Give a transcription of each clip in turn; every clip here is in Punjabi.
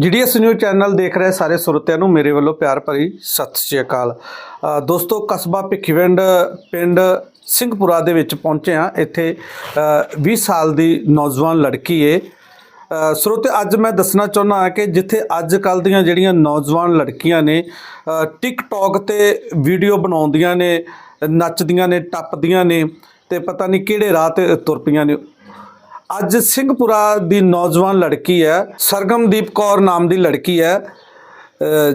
ਜੀਡੀਐਸ ਨਿਊਜ਼ ਚੈਨਲ ਦੇਖ ਰਹੇ ਸਾਰੇ ਸਰੋਤਿਆਂ ਨੂੰ ਮੇਰੇ ਵੱਲੋਂ ਪਿਆਰ ਭਰੀ ਸਤਿ ਸ਼੍ਰੀ ਅਕਾਲ। ਦੋਸਤੋ ਕਸਬਾ ਭਿੱਖੀਵਿੰਡ ਪਿੰਡ ਸਿੰਘਪੁਰਾ ਦੇ ਵਿੱਚ ਪਹੁੰਚੇ ਆ ਇੱਥੇ ਅ, 20 ਸਾਲ ਦੀ ਨੌਜਵਾਨ ਲੜਕੀ ਏ। ਸਰੋਤੇ ਅੱਜ ਮੈਂ ਦੱਸਣਾ ਚਾਹੁੰਦਾ ਹਾਂ ਕਿ ਜਿੱਥੇ ਅੱਜ ਕੱਲ ਦੀਆਂ ਜਿਹੜੀਆਂ ਨੌਜਵਾਨ ਲੜਕੀਆਂ ਨੇ ਅ, ਟਿਕਟੌਕ ਤੇ ਵੀਡੀਓ ਬਣਾਉਂਦੀਆਂ ਨੇ ਨੱਚਦੀਆਂ ਨੇ ਟੱਪਦੀਆਂ ਨੇ ਤੇ ਪਤਾ ਨਹੀਂ ਕਿਹੜੇ ਰਾਹ ਤੇ ਤੁਰ ਪਈਆਂ ਨੇ। ਅੱਜ ਸਿੰਘਪੁਰਾ ਦੀ ਨੌਜਵਾਨ ਲੜਕੀ ਹੈ ਸਰਗਮਦੀਪ ਕੌਰ ਨਾਮ ਦੀ ਲੜਕੀ ਹੈ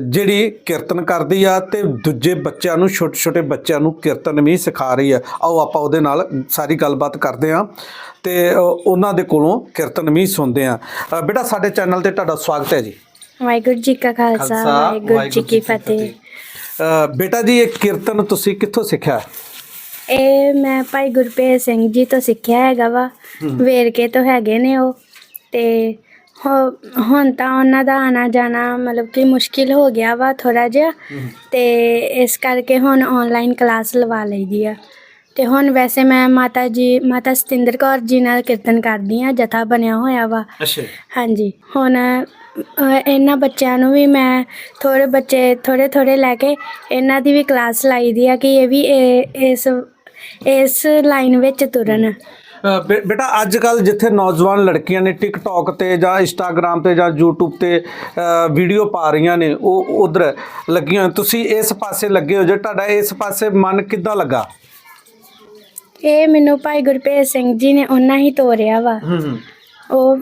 ਜਿਹੜੀ ਕੀਰਤਨ ਕਰਦੀ ਆ ਤੇ ਦੂਜੇ ਬੱਚਿਆਂ ਨੂੰ ਛੋਟੇ ਛੋਟੇ ਬੱਚਿਆਂ ਨੂੰ ਕੀਰਤਨ ਵੀ ਸਿਖਾ ਰਹੀ ਹੈ। ਆਓ ਆਪਾਂ ਉਹਦੇ ਨਾਲ ਸਾਰੀ ਗੱਲਬਾਤ ਕਰਦੇ ਹਾਂ ਤੇ ਉਹਨਾਂ ਦੇ ਕੋਲੋਂ ਕੀਰਤਨ ਵੀ ਸੁਣਦੇ ਅ, ਬੇਟਾ ਸਾਡੇ ਚੈਨਲ ਤੇ ਤੁਹਾਡਾ ਸਵਾਗਤ ਹੈ ਜੀ। ਵਾਹਿਗੁਰੂ ਜੀ ਕਾ ਖਾਲਸਾ ਵਾਹਿਗੁਰੂ ਜੀ ਕੀ ਫਤਿਹ। ਬੇਟਾ ਜੀ ਇਹ ਕੀਰਤਨ ਤੁਸੀਂ ਕਿੱਥੋਂ ਸਿੱਖਿਆ? ਇਹ ਮੈਂ ਭਾਈ ਗੁਰਪ੍ਰੀਤ ਸਿੰਘ ਜੀ ਤੋਂ ਸਿੱਖਿਆ ਹੈਗਾ ਵਾ ਵੇਰਕੇ ਤੋਂ ਹੈਗੇ ਨੇ ਉਹ। ਤੇ ਹੋ- ਹੁਣ ਤਾਂ ਉਹਨਾਂ ਦਾ ਆਣਾ ਜਾਣਾ ਮਤਲਬ ਕਿ ਮੁਸ਼ਕਿਲ ਹੋ ਗਿਆ ਵਾ ਥੋੜਾ ਜਿਹਾ। ਤੇ ਇਸ ਕਰਕੇ ਹੁਣ ਆਨਲਾਈਨ ਕਲਾਸ ਲਵਾ ਲਈਦੀ ਆ। ਤੇ ਹੁਣ ਵੈਸੇ ਮੈਂ ਮਾਤਾ ਜੀ ਮਾਤਾ ਸਤਿੰਦਰ ਕੌਰ ਜੀ ਨਾਲ ਕੀਰਤਨ ਕਰਦੀ ਆ ਜਥਾ ਬਣਿਆ ਹੋਇਆ ਵਾ। ਅੱਛਾ। ਹਾਂਜੀ ਹੁਣ ਅਹ, ਇਹਨਾਂ ਬੱਚਿਆਂ ਨੂੰ ਵੀ ਮੈਂ ਥੋੜੇ ਬੱਚੇ ਥੋੜੇ ਥੋੜੇ ਲੈ ਕੇ ਇਹਨਾਂ ਦੀ ਵੀ ਕਲਾਸ ਲਾਈ ਦੀ ਆ ਕਿ ਇਹ ਵੀ ਇਹ- ਇਸ ਇਸ ਲਾਈਨ ਵਿੱਚ ਤੁਰਨ। ਅ, ਬੇ- ਬੇਟਾ ਅੱਜ ਕੱਲ ਜਿੱਥੇ ਨੌਜਵਾਨ ਲੜਕੀਆਂ ਨੇ ਟਿਕਟੌਕ ਤੇ ਜਾਂ ਇੰਸਟਾਗ੍ਰam ਤੇ ਜਾਂ YouTube ਤੇ ਵੀਡੀਓ ਪਾ ਰਹੀਆਂ ਨੇ ਉਹ ਉਧਰ ਲੱਗੀਆਂ ਤੁਸੀਂ ਇਸ ਪਾਸੇ ਲੱਗੇ ਹੋ ਜੇ ਤੁਹਾਡਾ ਇਸ ਪਾਸੇ ਮਨ ਕਿੱਦਾਂ ਲੱਗਾ? ਇਹ ਮੈਨੂੰ ਭਾਈ ਗੁਰਪ੍ਰੀਤ ਸਿੰਘ ਜੀ ਨੇ ਉਹਨਾਂ ਹੀ ਤੋਰਿਆ ਵਾ। ਹੂੰ ਹੂੰ। ਉਹ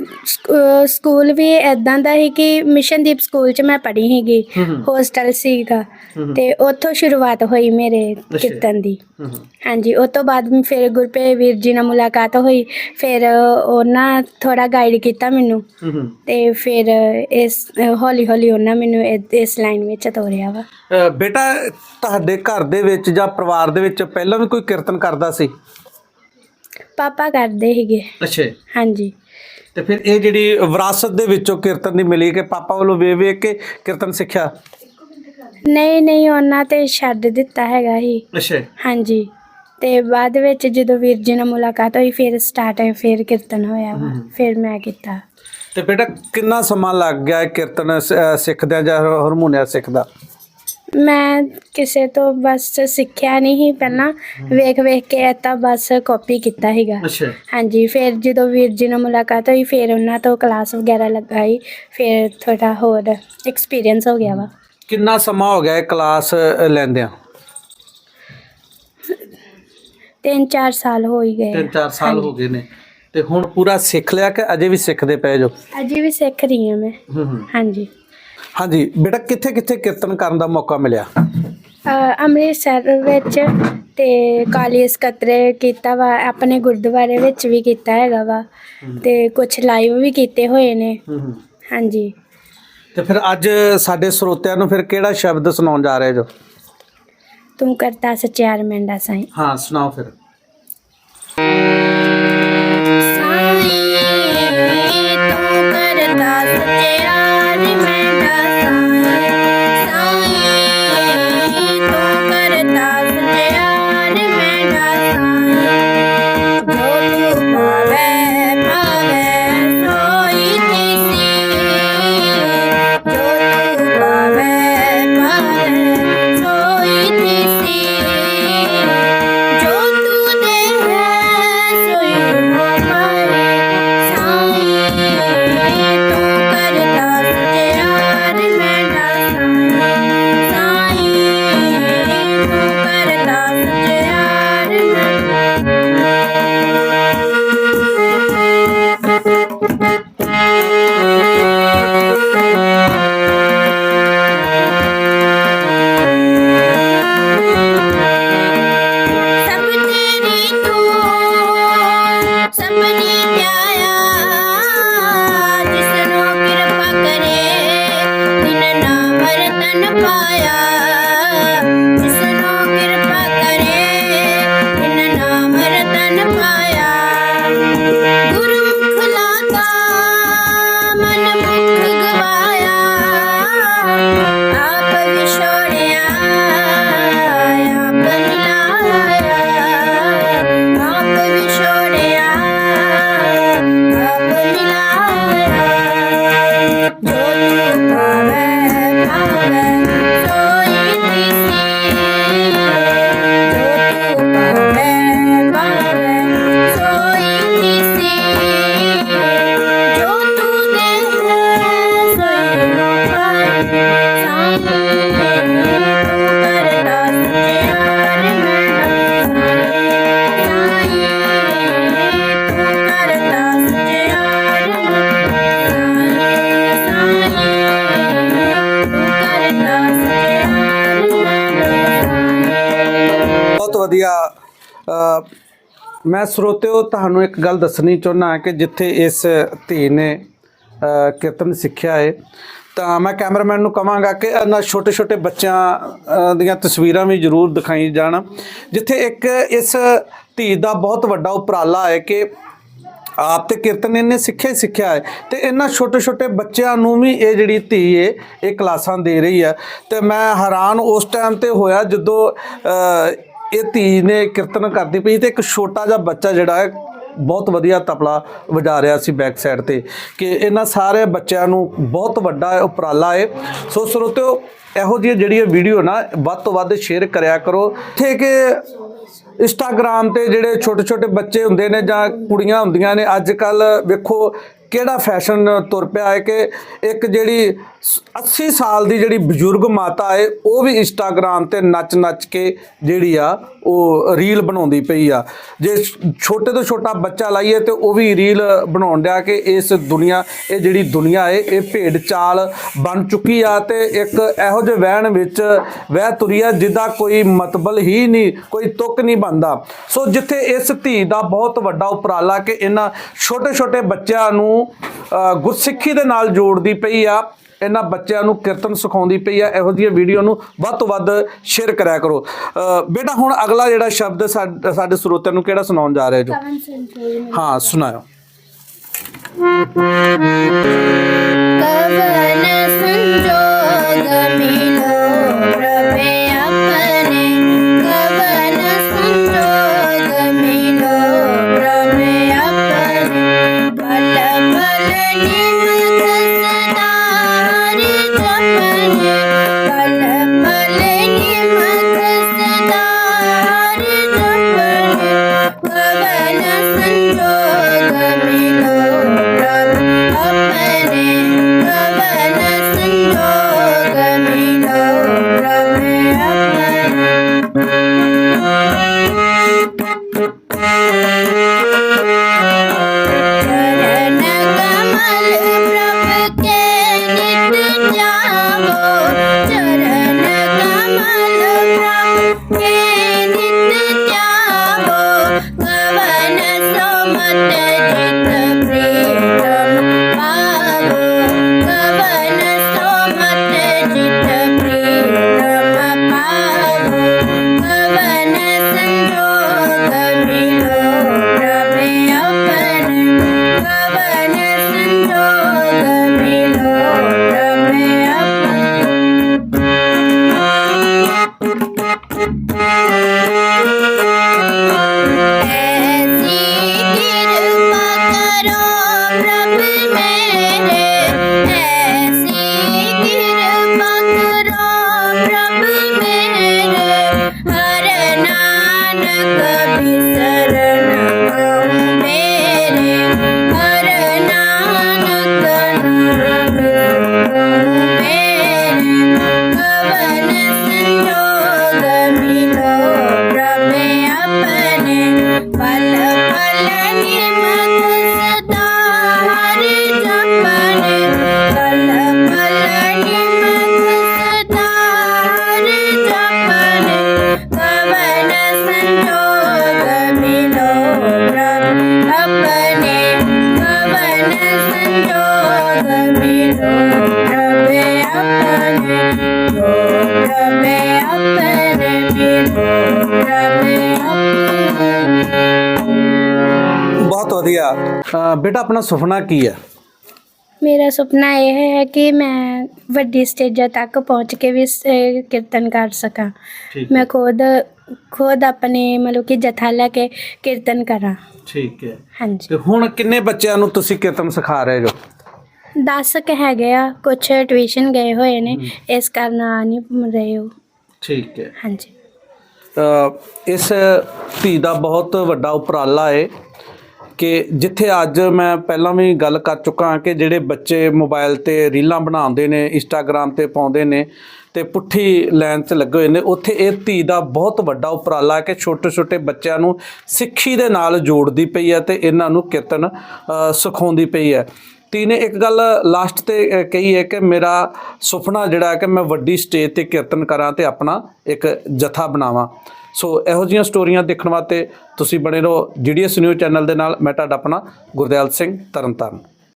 ਸਕੂਲ ਵੀ ਐਦਾਂ ਦਾ ਸੀ ਕਿ ਮਿਸ਼ਨਦੀਪ ਸਕੂਲ 'ਚ ਮੈਂ ਪੜ੍ਹੀ ਸੀਗੀ ਹੂੰ ਹੂੰ। ਹੋਸਟਲ ਸੀਗਾ। ਹੂੰ। ਤੇ ਉੱਥੋਂ ਸ਼ੁਰੂਆਤ ਹੋਈ ਮੇਰੇ ਕੀਰਤਨ ਦੀ। ਹੂੰ ਹਾਂਜੀ ਉਸ ਤੋਂ ਬਾਅਦ ਫਿਰ ਗੁਰਪ੍ਰੀਤ ਵੀਰ ਜੀ ਨਾਲ ਮੁਲਾਕਾਤ ਹੋਈ ਫਿਰ ਉਹਨਾਂ ਥੋੜਾ ਗਾਈਡ ਕੀਤਾ ਮੈਨੂੰ। ਹੂੰ ਹੂੰ। ਤੇ ਫਿਰ ਇਸ ਹੌਲੀ ਹੌਲੀ ਉਹਨਾਂ ਮੈਨੂੰ ਇਸ ਲਾਈਨ ਵਿੱਚ ਤੋਰਿਆ ਵਾ। ਬੇਟਾ ਤੁਹਾਡੇ ਘਰ ਦੇ ਵਿੱਚ ਜਾਂ ਪਰਿਵਾਰ ਦੇ ਵਿੱਚ ਪਹਿਲਾਂ ਵੀ ਕੋਈ ਕੀਰਤਨ ਕਰਦਾ ਸੀ? ਪਾਪਾ ਕਰਦੇ ਸੀਗੇ। ਅੱਛਾ। ਹਾਂਜੀ। ਤੇ ਫਿਰ ਇਹ ਜਿਹੜੀ ਵਿਰਾਸਤ ਦੇ ਵਿੱਚੋਂ ਕੀਰਤਨ ਦੀ ਮਿਲੀ ਕਿ ਪਾਪਾ ਵੱਲੋਂ ਵੇਖ ਵੇਖ ਕੇ ਕੀਰਤਨ ਸਿੱਖਿਆ? ਨਹੀਂ ਨਹੀਂ ਉਹਨਾਂ ਤੇ ਛੱਡ ਦਿੱਤਾ ਹੈਗਾ ਸੀ। ਅੱਛਾ। ਹਾਂਜੀ। ਤੇ ਬਾਅਦ ਵਿੱਚ ਜਦੋਂ ਵੀਰ ਜੀ ਨਾਲ ਮੁਲਾਕਾਤ ਹੋਈ ਫਿਰ ਸਟਾਰਟ ਹੈ ਫਿਰ ਕੀਰਤਨ ਹੋਇਆ ਵਾ। ਫਿਰ ਮੈਂ ਕੀਤਾ। ਤੇ ਬੇਟਾ ਕਿੰਨਾ ਸਮਾਂ ਲੱਗ ਗਿਆ ਇਹ ਕੀਰਤਨ ਸ- ਸਿੱਖਦਿਆਂ ਜਾਂ ਹਾਰਮੋਨੀਆ ਸਿੱਖਦਾ? ਮੈਂ ਕਿਸੇ ਤੋਂ ਬਸ ਸਿੱਖਿਆ ਨਹੀਂ ਸੀ ਪਹਿਲਾਂ। ਵੇਖ ਵੇਖ ਕੇ ਤਾਂ ਬਸ ਕਾਪੀ ਕੀਤਾ ਸੀਗਾ। ਅੱਛਾ। ਹਾਂਜੀ ਫਿਰ ਜਦੋਂ ਵੀਰ ਜੀ ਨਾਲ ਮੁਲਾਕਾਤ ਹੋਈ ਫਿਰ ਉਹਨਾਂ ਤੋਂ ਕਲਾਸ ਵਗੈਰਾ ਲਗਾਈ ਫਿਰ ਥੋੜਾ ਹੋਰ ਐਕਸਪੀਰੀਅੰਸ ਹੋ ਗਿਆ ਵਾ। ਕਿੰਨਾ ਸਮਾਂ ਹੋ ਗਿਆ ਇਹ ਕਲਾਸ ਅ, ਲੈਂਦਿਆਂ? ਤਿੰਨ ਚਾਰ ਸਾਲ ਹੋ ਹੀ ਗਏ। ਤਿੰਨ ਚਾਰ ਸਾਲ ਹੋ ਗਏ ਨੇ। ਤੇ ਹੁਣ ਪੂਰਾ ਸਿੱਖ ਲਿਆ ਕਿ ਅਜੇ ਵੀ ਸਿੱਖਦੇ ਪਏ ਜੋ? ਅਜੇ ਵੀ ਸਿੱਖ ਰਹੀ ਹਾਂ ਮੈਂ। ਹੂੰ ਹੂੰ। ਹਾਂਜੀ। ਹਾਂਜੀ ਬੇਟਾ ਕਿੱਥੇ ਕਿੱਥੇ ਕੀਰਤਨ ਕਰਨ ਦਾ ਮੌਕਾ ਮਿਲਿਆ? ਅ, ਅੰਮ੍ਰਿਤਸਰ ਵਿੱਚ ਤੇ ਕਾਲੀ ਸਕੱਤਰੇ ਕੀਤਾ ਵਾ ਆਪਣੇ ਗੁਰਦੁਆਰੇ ਵਿੱਚ ਵੀ ਕੀਤਾ ਹੈਗਾ ਵਾ। ਤੇ ਕੁਝ ਲਾਈਵ ਵੀ ਕੀਤੇ ਹੋਏ ਨੇ। ਹਾਂਜੀ। ਤੇ ਫਿਰ ਅੱਜ ਸਾਡੇ ਸਰੋਤਿਆਂ ਨੂੰ ਫਿਰ ਕਿਹੜਾ ਸ਼ਬਦ ਸੁਣਾਉਣ ਜਾ ਰਹੇ ਜੋ? ਤੂੰ ਕਰਤਾ ਸਚਿਆਰ ਮੈਂਡਾ ਸਾਈਂ ਹਾਂ ਸੁਣਾਓ ਫਿਰ। ਬਹੁਤ ਮੈਂ ਸਰੋਤਿਓ, ਤੁਹਾਨੂੰ ਇੱਕ ਗੱਲ ਦੱਸਣੀ ਚਾਹੁੰਦਾ ਕਿ ਜਿੱਥੇ ਇਸ ਧੀ ਨੇ ਕੀਰਤਨ ਸਿੱਖਿਆ ਹੈ ਤਾਂ ਮੈਂ ਕੈਮਰਾਮੈਨ ਨੂੰ ਕਹਾਂਗਾ ਕਿ ਇਹਨਾਂ ਛੋਟੇ ਛੋਟੇ ਬੱਚਿਆਂ ਦੀਆਂ ਤਸਵੀਰਾਂ ਵੀ ਜ਼ਰੂਰ ਦਿਖਾਈ ਜਾਣ। ਜਿੱਥੇ ਇੱਕ ਇਸ ਧੀ ਦਾ ਬਹੁਤ ਵੱਡਾ ਉਪਰਾਲਾ ਹੈ ਕਿ ਆਪ ਤੇ ਕੀਰਤਨ ਇਹਨੇ ਸਿੱਖਿਆ ਹੀ ਸਿੱਖਿਆ ਹੈ ਤੇ ਇਹਨਾਂ ਛੋਟੇ ਛੋਟੇ ਬੱਚਿਆਂ ਨੂੰ ਵੀ ਇਹ ਜਿਹੜੀ ਧੀ ਹੈ ਇਹ ਕਲਾਸਾਂ ਦੇ ਰਹੀ ਹੈ। ਤੇ ਮੈਂ ਹੈਰਾਨ ਉਸ ਟਾਈਮ ਤੇ ਹੋਇਆ ਜਦੋਂ ਇਹ ਧੀ ਨੇ ਕੀਰਤਨ ਕਰਦੀ ਪਈ ਤੇ ਇੱਕ ਛੋਟਾ ਜਿਹਾ ਬੱਚਾ ਜਿਹੜਾ ਹੈ, ਬਹੁਤ ਵਧੀਆ ਤਪਲਾ ਵਜਾ ਰਿਹਾ ਸੀ ਬੈਕ ਸਾਈਡ ਤੇ ਕਿ ਇਹਨਾਂ ਸਾਰੇ ਬੱਚਿਆਂ ਨੂੰ ਬਹੁਤ ਵੱਡਾ ਉਪਰਾਲਾ ਹੈ। ਸੋ ਸਰੋਤਿਓ, ਇਹੋ ਜਿਹੀ ਜਿਹੜੀ ਵੀਡੀਓ ਨਾ, ਵੱਧ ਤੋਂ ਵੱਧ ਸ਼ੇਅਰ ਕਰਿਆ ਕਰੋ। ਇੱਥੇ ਕਿ ਇੰਸਟਾਗ੍ਰਾਮ ਤੇ ਜਿਹੜੇ ਛੋਟੇ ਛੋਟੇ ਬੱਚੇ ਹੁੰਦੇ ਨੇ ਜਾਂ ਕੁੜੀਆਂ ਹੁੰਦੀਆਂ ਨੇ, ਅੱਜ ਕੱਲ ਵੇਖੋ ਕਿਹੜਾ ਫੈਸ਼ਨ ਤੁਰ ਪਿਆ ਹੈ ਕਿ ਇੱਕ ਜਿਹੜੀ 80 ਸਾਲ ਦੀ ਜਿਹੜੀ ਬਜ਼ੁਰਗ ਮਾਤਾ ਏ ਉਹ ਵੀ ਇੰਸਟਾਗ੍ਰਾਮ ਤੇ ਨੱਚ ਨੱਚ ਕੇ ਜਿਹੜੀ ਆ, ਉਹ ਰੀਲ ਬਣਾਉਂਦੀ ਪਈ ਆ। ਜੇ ਛੋਟੇ ਤੋਂ ਛੋਟਾ ਬੱਚਾ ਲਾਈਏ ਤੇ ਉਹ ਵੀ ਰੀਲ ਬਣਾਉਣ ਡਿਆ ਕਿ ਇਸ ਦੁਨੀਆ, ਇਹ ਜਿਹੜੀ ਦੁਨੀਆ ਏ ਇਹ ਭੇਡ ਚਾਲ ਬਣ ਚੁੱਕੀ ਆ ਤੇ ਇੱਕ ਇਹੋ ਜਿਹੇ ਵਹਿਣ ਵਿੱਚ ਵਹਿ ਤੁਰੀ ਆ ਜਿਹਦਾ ਕੋਈ ਮਤਬਲ ਹੀ ਨਹੀਂ, ਕੋਈ ਤੁਕ ਨਹੀਂ ਬੰਦਾ ਸੋ ਜਿੱਥੇ ਇਸ ਧੀ ਦਾ ਬਹੁਤ ਵੱਡਾ ਉਪਰਾਲਾ ਕਿ ਇਹਨਾਂ ਛੋਟੇ ਛੋਟੇ ਬੱਚਿਆਂ ਨੂੰ ਗੁਰਸਿੱਖੀ ਦੇ ਨਾਲ ਜੋੜਦੀ ਪਈ ਆ ਇਹਨਾਂ ਬੱਚਿਆਂ ਨੂੰ ਕੀਰਤਨ ਸਿਖਾਉਂਦੀ ਪਈ ਆ ਇਹੋ ਜਿਹੀਆਂ ਵੀਡੀਓ ਨੂੰ ਵੱਧ ਤੋਂ ਵੱਧ ਸ਼ੇਅਰ ਕਰਿਆ ਕਰੋ। ਬੇਟਾ ਹੁਣ ਅਗਲਾ ਜਿਹੜਾ ਸ਼ਬਦ ਸਾਡੇ ਸਰੋਤਿਆਂ ਨੂੰ ਕਿਹੜਾ ਸੁਣਾਉਣ ਜਾ ਰਿਹਾ ਜੋ? ਹਾਂ ਸੁਣਾਓ ਕਵਨ ਸੰਜੋ Love me. ਵਧੀਆ। ਬੇਟਾ ਆਪਣਾ ਸੁਪਨਾ ਕੀ ਹੈ? ਮੇਰਾ ਸੁਪਨਾ ਇਹ ਹੈ ਕਿ ਮੈਂ ਵੱਡੀ ਸਟੇਜਾਂ ਤੱਕ ਪਹੁੰਚ ਕੇ ਵੀ ਸ- ਅਹ ਕੀਰਤਨ ਕਰ ਸਕਾਂ। ਠੀਕ ਮੈਂ ਖੁਦ ਖੁਦ ਆਪਣੇ ਮਤਲਬ ਕਿ ਜਥਾ ਲੈ ਕੇ ਕੀਰਤਨ ਕਰਾਂ। ਠੀਕ ਹੈ। ਹਾਂਜੀ। ਤੇ ਹੁਣ ਕਿੰਨੇ ਬੱਚਿਆਂ ਨੂੰ ਤੁਸੀਂ ਕੀਰਤਨ ਸਿਖਾ ਰਹੇ ਜੋ 10 ਕ ਹੈਗੇ ਆ ਕੁਛ ਟਿਊਸ਼ਨ ਗਏ ਹੋਏ ਨੇ ਇਸ ਕਾਰਨ ਆ ਨਹੀਂ ਰਹੇ ਉਹ। ਠੀਕ ਹੈ। ਹਾਂਜੀ। ਅ, ਇਸ ਧੀ ਦਾ ਬਹੁਤ ਵੱਡਾ ਉਪਰਾਲਾ ਹੈ ਕਿ ਜਿੱਥੇ ਅੱਜ ਮੈਂ ਪਹਿਲਾਂ ਵੀ ਗੱਲ ਕਰ ਚੁੱਕਾ ਹਾਂ ਕਿ ਜਿਹੜੇ ਬੱਚੇ ਮੋਬਾਈਲ ਤੇ ਰੀਲਾਂ ਬਣਾਉਂਦੇ ਨੇ ਇੰਸਟਾਗ੍ਰam ਤੇ ਪਾਉਂਦੇ ਨੇ ਤੇ ਪੁੱਠੀ ਲਾਈਨ 'ਚ ਲੱਗੇ ਹੋਏ ਨੇ, ਉੱਥੇ ਇਹ ਧੀ ਦਾ ਬਹੁਤ ਵੱਡਾ ਉਪਰਾਲਾ ਹੈ ਕਿ ਛੋਟੇ ਛੋਟੇ ਬੱਚਿਆਂ ਨੂੰ ਸਿੱਖੀ ਦੇ ਨਾਲ ਜੋੜਦੀ ਪਈ ਹੈ ਤੇ ਇਹਨਾਂ ਨੂੰ ਕੀਰਤਨ ਸਿਖਾਉਂਦੀ ਪਈ ਹੈ। ਤੀ ਨੇ ਇੱਕ ਗੱਲ ਲਾਸਟ ਤੇ ਕਹੀ ਹੈ ਕਿ ਮੇਰਾ ਸੁਪਨਾ ਜਿਹੜਾ ਹੈ ਕਿ ਮੈਂ ਵੱਡੀ ਸਟੇਜ ਤੇ ਕੀਰਤਨ ਕਰਾਂ ਤੇ ਆਪਣਾ ਇੱਕ ਜਥਾ ਬਣਾਵਾਂ। ਸੋ ਇਹੋ ਜਿਹੀਆਂ ਸਟੋਰੀਆਂ ਦੇਖਣ ਵਾਸਤੇ ਤੁਸੀਂ ਬਣੇ ਰਹੋ ਜੀਡੀਐਸ ਨਿਊਜ਼ ਚੈਨਲ ਦੇ ਨਾਲ, ਮੈਂ ਤੁਹਾਡਾ ਆਪਣਾ ਗੁਰਦਿਆਲ ਸਿੰਘ ਤਰਨਤਾਰਨ।